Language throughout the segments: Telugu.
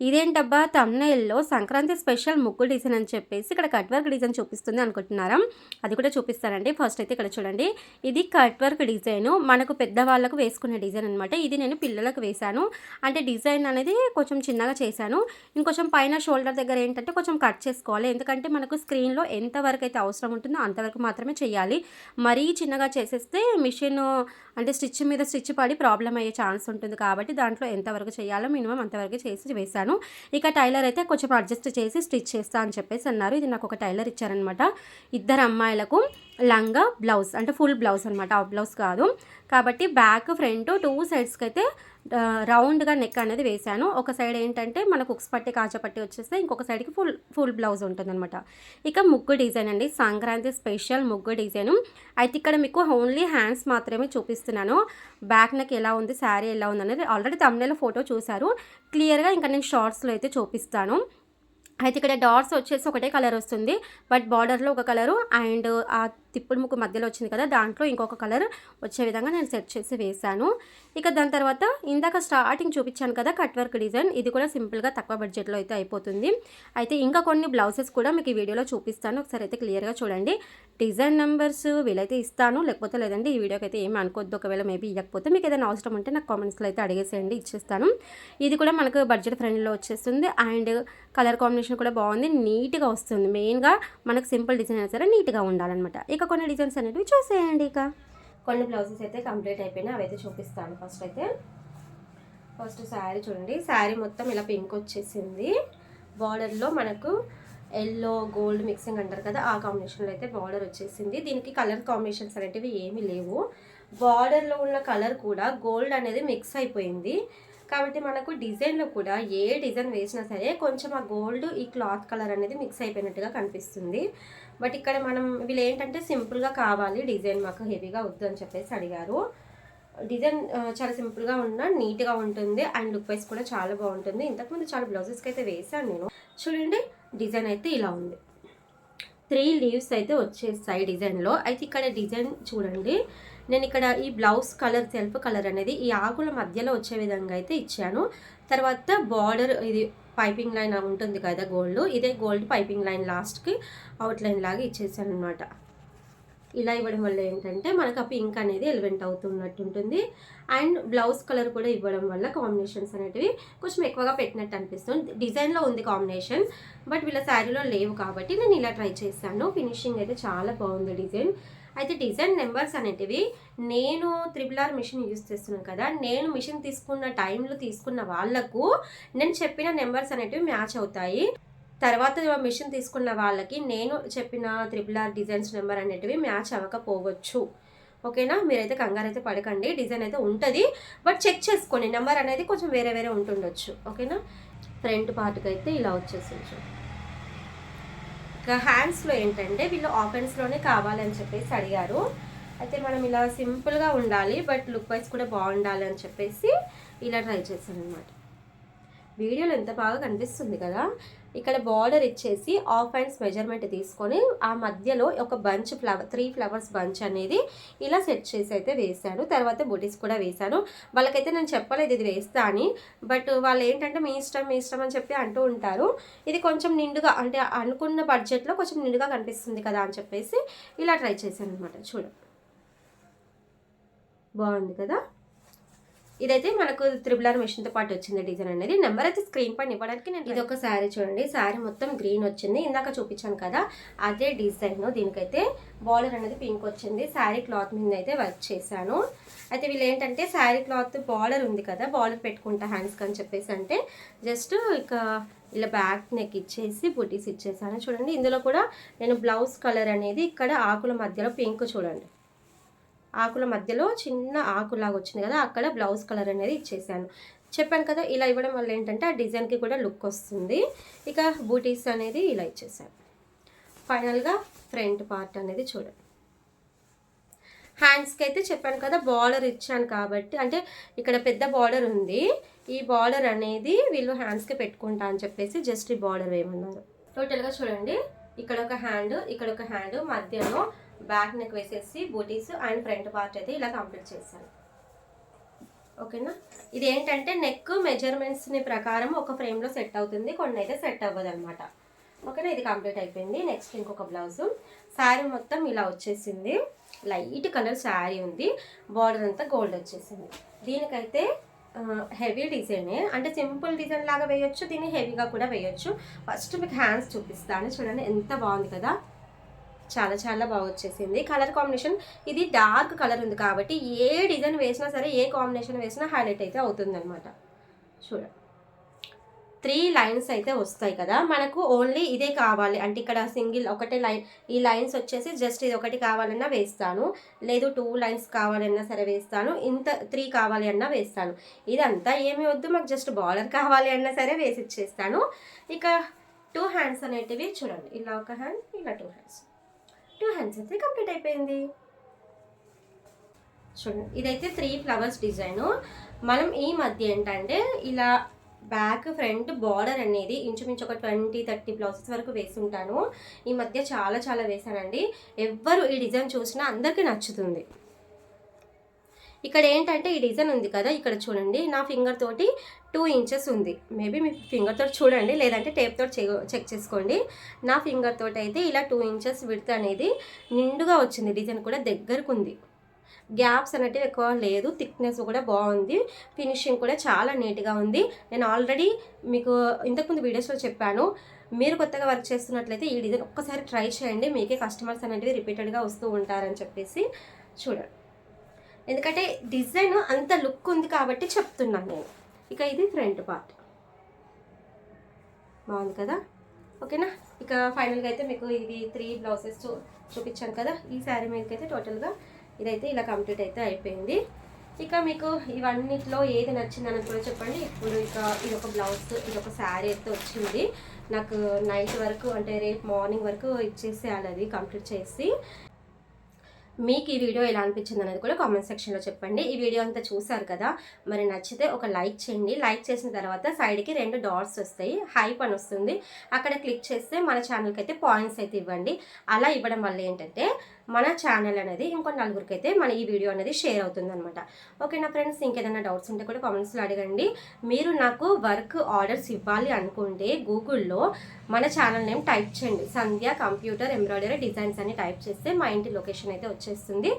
ఇదేంటబ్బా తమ్నైల్లో సంక్రాంతి స్పెషల్ ముగ్గు డిజైన్ అని చెప్పేసి ఇక్కడ కట్ వర్క్ డిజైన్ చూపిస్తుంది అనుకుంటున్నారా? అది కూడా చూపిస్తానండి. ఫస్ట్ అయితే ఇక్కడ చూడండి. ఇది కట్ వర్క్ డిజైన్. మనకు పెద్దవాళ్ళకు వేసుకునే డిజైన్ అనమాట ఇది నేను పిల్లలకు వేశాను. అంటే డిజైన్ అనేది కొంచెం చిన్నగా చేశాను. ఇంకొంచెం పైన షోల్డర్ దగ్గర ఏంటంటే కొంచెం కట్ చేసుకోవాలి. ఎందుకంటే మనకు స్క్రీన్లో ఎంతవరకు అయితే అవసరం ఉంటుందో అంతవరకు మాత్రమే చేయాలి. మరీ చిన్నగా చేసేస్తే మిషన్ అంటే స్టిచ్ మీద స్టిచ్ పడి ప్రాబ్లం అయ్యే ఛాన్స్ ఉంటుంది కాబట్టి దాంట్లో ఎంతవరకు చేయాలో మినిమం అంతవరకు చేసి వేశాను. ఇక టైలర్ అయితే కొంచెం అడ్జస్ట్ చేసి స్టిచ్ చేస్తా అని చెప్పేసి అన్నారు. ఇది నాకు ఒక టైలర్ ఇచ్చారనమాట ఇద్దరు అమ్మాయిలకు లంగా బ్లౌజ్ అంటే ఫుల్ బ్లౌజ్ అనమాట ఆ బ్లౌజ్ కాదు. కాబట్టి బ్యాక్ ఫ్రంట్ టూ సైడ్స్కి అయితే రౌండ్గా నెక్ అనేది వేశాను. ఒక సైడ్ ఏంటంటే మనకు ఉక్స్ పట్టి కాచపట్టి వచ్చేస్తే ఇంకొక సైడ్కి ఫుల్ ఫుల్ బ్లౌజ్ ఉంటుందన్నమాట. ఇక ముగ్గు డిజైన్ అండి. సంక్రాంతి స్పెషల్ ముగ్గు డిజైన్. అయితే ఇక్కడ మీకు ఓన్లీ హ్యాండ్స్ మాత్రమే చూపిస్తున్నాను. బ్యాక్ నెక్ ఎలా ఉంది శారీ ఎలా ఉంది అనేది ఆల్రెడీ తమిళలో ఫోటో చూశారు. క్లియర్గా ఇంకా నేను షార్ట్స్లో అయితే చూపిస్తాను. అయితే ఇక్కడ డాట్స్ వచ్చేసి ఒకటే కలర్ వస్తుంది బట్ బార్డర్లో ఒక కలరు అండ్ ఆ తిప్పుడు ముక్కు మధ్యలో వచ్చింది కదా దాంట్లో ఇంకొక కలర్ వచ్చే విధంగా నేను సెట్ చేసి వేశాను. ఇక దాని తర్వాత ఇందాక స్టార్టింగ్ చూపించాను కదా కట్ వర్క్ డిజైన్ ఇది కూడా సింపుల్గా తక్కువ బడ్జెట్లో అయితే అయిపోతుంది. అయితే ఇంకా కొన్ని బ్లౌజెస్ కూడా మీకు ఈ వీడియోలో చూపిస్తాను. ఒకసారి అయితే క్లియర్గా చూడండి. డిజైన్ నెంబర్స్ వీలైతే ఇస్తాను. లేకపోతే లేదండి ఈ వీడియోకి అయితే ఏమి అనుకోవద్దు. ఒకవేళ మేబీ ఇవ్వకపోతే మీకు ఏదైనా అవసరం ఉంటే నాకు కామెంట్స్లో అయితే అడిగేసేయండి ఇచ్చేస్తాను. ఇది కూడా మనకు బడ్జెట్ ఫ్రెండ్లో వచ్చేస్తుంది. అండ్ కలర్ కాంబినేషన్ కూడా బాగుంది. నీట్గా వస్తుంది. మెయిన్గా మనకు సింపుల్ డిజైన్ అయినా సరే నీట్గా ఉండాలన్నమాట. ఇక కొన్ని డిజైన్స్ అనేవి చూసేయండి ఇక. కొన్ని బ్లౌజెస్ అయితే కంప్లీట్ అయిపోయినాయి. అవైతే చూపిస్తాను ఫస్ట్ అయితే. ఫస్ట్ శారీ చూడండి. శారీ మొత్తం ఇలా పింక్ వచ్చేసింది. బార్డర్లో మనకు ఎల్లో గోల్డ్ మిక్సింగ్ అంటారు కదా ఆ కాంబినేషన్లో అయితే బార్డర్ వచ్చేసింది. దీనికి కలర్ కాంబినేషన్స్ అనేటివి ఏమీ లేవు. బార్డర్లో ఉన్న కలర్ కూడా గోల్డ్ అనేది మిక్స్ అయిపోయింది. కాబట్టి మనకు డిజైన్లో కూడా ఏ డిజైన్ వేసినా సరే కొంచెం ఆ గోల్డ్ ఈ క్లాత్ కలర్ అనేది మిక్స్ అయిపోయినట్టుగా కనిపిస్తుంది. బట్ ఇక్కడ మనం వీళ్ళు ఏంటంటే సింపుల్గా కావాలి డిజైన్ మాకు హెవీగా వద్దు అని చెప్పేసి అడిగారు. డిజైన్ చాలా సింపుల్గా ఉన్న నీట్గా ఉంటుంది. అండ్ లుక్ వైస్ కూడా చాలా బాగుంటుంది. ఇంతకుముందు చాలా బ్లౌజెస్కి అయితే వేసాను నేను. చూడండి డిజైన్ అయితే ఇలా ఉంది. త్రీ లీవ్స్ అయితే వచ్చేస్తాయి డిజైన్లో. అయితే ఇక్కడ డిజైన్ చూడండి. నేను ఇక్కడ ఈ బ్లౌజ్ కలర్ సెల్ఫ్ కలర్ అనేది ఈ ఆకుల మధ్యలో వచ్చే విధంగా అయితే ఇచ్చాను. తర్వాత బార్డర్ ఇది పైపింగ్ లైన్ ఉంటుంది కదా గోల్డ్. ఇదే గోల్డ్ పైపింగ్ లైన్ లాస్ట్కి అవుట్ లైన్ లాగా ఇచ్చేసాను అనమాట ఇలా ఇవ్వడం వల్ల ఏంటంటే మనకు ఆ పింక్ అనేది ఎలివెంట్ అవుతున్నట్టు ఉంటుంది అండ్ బ్లౌజ్ కలర్ కూడా ఇవ్వడం వల్ల కాంబినేషన్స్ అనేటివి కొంచెం ఎక్కువగా పెట్టినట్టు అనిపిస్తుంది. డిజైన్లో ఉంది కాంబినేషన్ బట్ వీళ్ళ శారీలో లేవు కాబట్టి నేను ఇలా ట్రై చేశాను. ఫినిషింగ్ అయితే చాలా బాగుంది డిజైన్. అయితే డిజైన్ నెంబర్స్ అనేటివి నేను త్రిబుల్ ఆర్ మిషన్ యూస్ చేస్తున్నాను కదా నేను మిషన్ తీసుకున్న టైంలో తీసుకున్న వాళ్ళకు నేను చెప్పిన నెంబర్స్ అనేటివి మ్యాచ్ అవుతాయి. తర్వాత మిషన్ తీసుకున్న వాళ్ళకి నేను చెప్పిన త్రిబుల్ ఆర్ డిజైన్స్ నెంబర్ అనేటివి మ్యాచ్ అవ్వకపోవచ్చు. ఓకేనా? మీరైతే కంగారు అయితే పడకండి. డిజైన్ అయితే ఉంటుంది. బట్ చెక్ చేసుకోండి. నెంబర్ అనేది కొంచెం వేరే వేరే ఉంటుండొచ్చు. ఓకేనా? ఫ్రంట్ పార్ట్కి అయితే ఇలా వచ్చేసింది ఇంకా హ్యాండ్స్లో ఏంటంటే వీళ్ళు ఆఫెన్స్లోనే కావాలని చెప్పేసి అడిగారు. అయితే మనం ఇలా సింపుల్గా ఉండాలి. బట్ లుక్ వైజ్ కూడా బాగుండాలి అని చెప్పేసి ఇలా ట్రై చేశాను అనమాట వీడియోలో ఎంత బాగా కనిపిస్తుంది కదా ఇక్కడ బార్డర్ ఇచ్చేసి ఆఫ్ హ్యాండ్స్ మెజర్మెంట్ తీసుకొని ఆ మధ్యలో ఒక bunch flower three flowers bunch అనేది ఇలా సెట్ చేసి అయితే వేశాను. తర్వాత బుటీస్ కూడా వేశాను. వాళ్ళకైతే నేను చెప్పలేదు ఇది వేస్తా అని బట్ వాళ్ళు ఏంటంటే మీ ఇష్టం మీ ఇష్టం అని చెప్పి అంటూ ఉంటారు. ఇది కొంచెం నిండుగా అంటే అనుకున్న బడ్జెట్లో కొంచెం నిండుగా కనిపిస్తుంది కదా అని చెప్పేసి ఇలా ట్రై చేశాను అనమాట చూడండి బాగుంది కదా? ఇదైతే మనకు త్రిబుల్ ఆర్ మెషిన్తో పాటు వచ్చింది డిజైన్ అనేది. నెంబర్ అయితే స్క్రీన్ పైన ఇవ్వడానికి నేను ఇది ఒక శారీ చూడండి. శారీ మొత్తం గ్రీన్ వచ్చింది. ఇందాక చూపించాను కదా అదే డిజైన్. దీనికైతే బార్డర్ అనేది పింక్ వచ్చింది. శారీ క్లాత్ మీద అయితే వర్క్ చేశాను. అయితే వీళ్ళు ఏంటంటే శారీ క్లాత్ బార్డర్ ఉంది కదా బార్డర్ పెట్టుకుంటా హ్యాండ్స్కి అని చెప్పేసి అంటే జస్ట్ ఇక ఇలా బ్యాక్ నెక్ ఇచ్చేసి బుటీస్ ఇచ్చేసాను. చూడండి ఇందులో కూడా నేను బ్లౌజ్ కలర్ అనేది ఇక్కడ ఆకుల మధ్యలో పింక్ చూడండి. ఆకుల మధ్యలో చిన్న ఆకులాగా వచ్చింది కదా అక్కడ బ్లౌజ్ కలర్ అనేది ఇచ్చేసాను. చెప్పాను కదా ఇలా ఇవ్వడం వల్ల ఏంటంటే ఆ డిజైన్కి కూడా లుక్ వస్తుంది. ఇక బూటీస్ అనేది ఇలా ఇచ్చేసాను. ఫైనల్గా ఫ్రంట్ పార్ట్ అనేది చూడండి. హ్యాండ్స్కి అయితే చెప్పాను కదా బార్డర్ ఇచ్చాను కాబట్టి అంటే ఇక్కడ పెద్ద బార్డర్ ఉంది. ఈ బార్డర్ అనేది వీళ్ళు హ్యాండ్స్కి పెట్టుకుంటా అని చెప్పేసి జస్ట్ ఈ బార్డర్ వేయమన్నారు. టోటల్గా చూడండి ఇక్కడ ఒక హ్యాండ్ ఇక్కడ ఒక హ్యాండ్ మధ్యలో బ్యాక్ నెక్ వేసేసి బూటీస్ అండ్ ఫ్రంట్ పార్ట్ అయితే ఇలా కంప్లీట్ చేశాను. ఓకేనా? ఇది ఏంటంటే నెక్ మెజర్మెంట్స్ని ప్రకారం ఒక ఫ్రేమ్లో సెట్ అవుతుంది కొన్ని అయితే సెట్ అవ్వదు అనమాట ఓకేనా? ఇది కంప్లీట్ అయిపోయింది. నెక్స్ట్ ఇంకొక బ్లౌజ్. శారీ మొత్తం ఇలా వచ్చేసింది. లైట్ కలర్ శారీ ఉంది. బార్డర్ అంతా గోల్డ్ వచ్చేసింది. దీనికైతే హెవీ డిజైనే. అంటే సింపుల్ డిజైన్ లాగా వేయొచ్చు దీన్ని హెవీగా కూడా వేయొచ్చు. ఫస్ట్ మీకు హ్యాండ్స్ చూపిస్తాను. చూడండి ఎంత బాగుంది కదా? చాలా చాలా బాగా వచ్చేసింది. కలర్ కాంబినేషన్ ఇది డార్క్ కలర్ ఉంది కాబట్టి ఏ డిజైన్ వేసినా సరే ఏ కాంబినేషన్ వేసినా హైలైట్ అయితే అవుతుంది అనమాట చూడండి త్రీ లైన్స్ అయితే వస్తాయి కదా. మనకు ఓన్లీ ఇదే కావాలి. అంటే ఇక్కడ సింగిల్ ఒకటే లైన్ ఈ లైన్స్ వచ్చేసి జస్ట్ ఇది ఒకటి కావాలన్నా వేస్తాను. లేదు టూ లైన్స్ కావాలన్నా సరే వేస్తాను. ఇంత త్రీ కావాలి అన్నా వేస్తాను. ఇదంతా ఏమి వద్దు. మాకు జస్ట్ బార్డర్ కావాలి అన్నా సరే వేసి ఇచ్చేస్తాను. ఇక టూ హ్యాండ్స్ అనేటివి చూడండి. ఇలా ఒక హ్యాండ్ ఇలా టూ హ్యాండ్స్ టూ హ్యాండ్స్ అయితే కంప్లీట్ అయిపోయింది. చూడండి ఇదైతే త్రీ ఫ్లవర్స్ డిజైన్. మనం ఈ మధ్య ఏంటంటే ఇలా బ్యాక్ ఫ్రంట్ బార్డర్ అనేది ఇంచుమించు ఒక ట్వంటీ థర్టీ బ్లౌజెస్ వరకు వేసుంటాను. ఈ మధ్య చాలా చాలా వేశానండి. ఎవ్వరు ఈ డిజైన్ చూసినా అందరికీ నచ్చుతుంది. ఇక్కడ ఏంటంటే ఈ డిజైన్ ఉంది కదా ఇక్కడ చూడండి. నా ఫింగర్ తోటి టూ ఇంచెస్ ఉంది. మేబీ మీ ఫింగర్ తోటి చూడండి లేదంటే టేప్ తోటి చెక్ చేసుకోండి. నా ఫింగర్ తోటి అయితే ఇలా టూ ఇంచెస్ విడత అనేది నిండుగా వచ్చింది. డిజైన్ కూడా దగ్గరకు ఉంది. గ్యాప్స్ అనేటివి ఎక్కువ లేదు. థిక్నెస్ కూడా బాగుంది. ఫినిషింగ్ కూడా చాలా నీట్గా ఉంది. నేను ఆల్రెడీ మీకు ఇంతకుముందు వీడియోస్లో చెప్పాను. మీరు కొత్తగా వర్క్ చేస్తున్నట్లయితే ఈ డిజైన్ ఒక్కసారి ట్రై చేయండి. మీకే కస్టమర్స్ అనేటివి రిపీటెడ్గా వస్తూ ఉంటారని చెప్పేసి చూడండి. ఎందుకంటే డిజైన్ అంత లుక్ ఉంది కాబట్టి చెప్తున్నాను నేను. ఇక ఇది ఫ్రంట్ పార్ట్. బాగుంది కదా? ఓకేనా? ఇక ఫైనల్గా అయితే మీకు ఇది త్రీ బ్లౌజెస్ చూ చూపించాను కదా? ఈ శారీ మీదకైతే టోటల్గా ఇదైతే ఇలా కంప్లీట్ అయితే అయిపోయింది. ఇక మీకు ఇవన్నిట్లో ఏది నచ్చిందని కూడా చెప్పండి. ఇప్పుడు ఇక ఇదొక ఒక బ్లౌజ్ ఇదొక ఒక శారీ అయితే వచ్చింది. నాకు నైట్ వరకు అంటే రేపు మార్నింగ్ వరకు ఇచ్చేసేయాలి అది కంప్లీట్ చేసి. మీకు ఈ వీడియో ఎలా అనిపించింది అనేది కూడా కామెంట్ సెక్షన్లో చెప్పండి. ఈ వీడియో అంతా చూసారు కదా? మరి నచ్చితే ఒక లైక్ చేయండి. లైక్ చేసిన తర్వాత సైడ్కి రెండు డాట్స్ వస్తాయి. హైప్ అని వస్తుంది. అక్కడ క్లిక్ చేస్తే మన ఛానల్కి అయితే పాయింట్స్ అయితే ఇవ్వండి. అలా ఇవ్వడం వల్ల ఏంటంటే మన ఛానల్ అనేది ఇంకో నలుగురికి అయితే మన ఈ వీడియో అనేది షేర్ అవుతుంది అనమాట ఓకే నా ఫ్రెండ్స్ ఇంకేదైనా డౌట్స్ ఉంటే కూడా కామెంట్స్లో అడగండి. మీరు నాకు వర్క్ ఆర్డర్స్ ఇవ్వాలి అనుకుంటే గూగుల్లో మన ఛానల్ నేమ్ టైప్ చేయండి. సంధ్య కంప్యూటర్ ఎంబ్రాయిడరీ డిజైన్స్ అని టైప్ చేస్తే మా ఇంటి లొకేషన్ అయితే వచ్చేస్తుంది.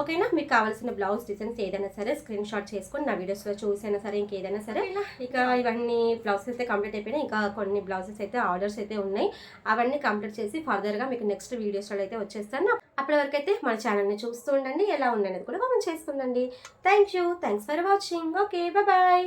ఓకేనా మీకు కావాల్సిన బ్లౌజ్ డిజైన్స్ ఏదైనా సరే స్క్రీన్ షాట్ చేసుకొని నా వీడియోస్లో చూసైనా సరే ఇంకేదైనా సరే ఇక ఇవన్నీ బ్లౌజెస్ అయితే కంప్లీట్ అయిపోయినాయి. ఇంకా కొన్ని బ్లౌజెస్ అయితే ఆర్డర్స్ అయితే ఉన్నాయి. అవన్నీ కంప్లీట్ చేసి ఫర్దర్గా మీకు నెక్స్ట్ వీడియోస్లో అయితే వచ్చేస్తాను. అప్పటి వరకు అయితే మన ఛానల్ని చూస్తూ ఉండండి ఎలా ఉందనేది కూడా comment చేస్తుండండి. Thank you thanks for watching okay bye